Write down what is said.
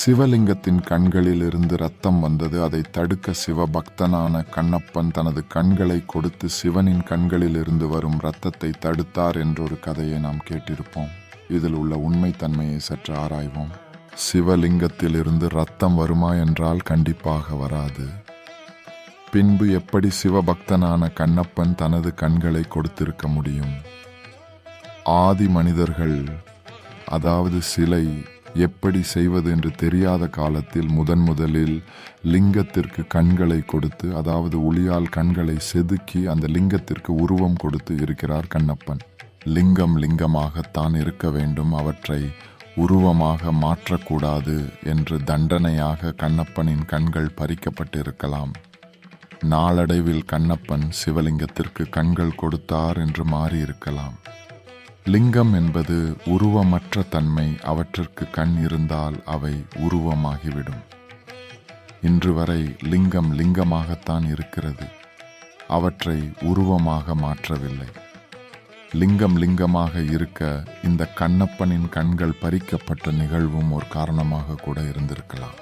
சிவலிங்கத்தின் கண்களில் இருந்து ரத்தம் வந்தது. அதை தடுக்க சிவபக்தனான கண்ணப்பன் தனது கண்களை கொடுத்து சிவனின் கண்களில் இருந்து வரும் இரத்தத்தை தடுத்தார் என்றொரு கதையை நாம் கேட்டிருப்போம். இதில் உள்ள உண்மைத்தன்மையை சற்று ஆராய்வோம். சிவலிங்கத்தில் இருந்து ரத்தம் வருமா என்றால் கண்டிப்பாக வராது. பின்பு எப்படி சிவபக்தனான கண்ணப்பன் தனது கண்களை கொடுத்திருக்க முடியும்? ஆதி மனிதர்கள் அதாவது சிலை எப்படி செய்வது என்று தெரியாத காலத்தில் முதன் முதலில் லிங்கத்திற்கு கண்களை கொடுத்து அதாவது ஒளியால் கண்களை செதுக்கி அந்த லிங்கத்திற்கு உருவம் கொடுத்து இருக்கிறார் கண்ணப்பன். லிங்கம் லிங்கமாகத்தான் இருக்க வேண்டும். அவற்றை உருவமாக மாற்றக்கூடாது என்று தண்டனையாக கண்ணப்பனின் கண்கள் பறிக்கப்பட்டிருக்கலாம். நாளடைவில் கண்ணப்பன் சிவலிங்கத்திற்கு கண்கள் கொடுத்தார் என்று மாறியிருக்கலாம். லிங்கம் என்பது உருவமற்ற தன்மை அவற்றிற்கு கண் இருந்தால் அவை உருவமாகிவிடும். இன்று வரை லிங்கம் லிங்கமாகத்தான் இருக்கிறது. அவற்றை உருவமாக மாற்றவில்லை. லிங்கம் லிங்கமாக இருக்க இந்த கண்ணப்பனின் கண்கள் பறிக்கப்பட்ட நிகழ்வும் ஒரு காரணமாக கூட இருந்திருக்கலாம்.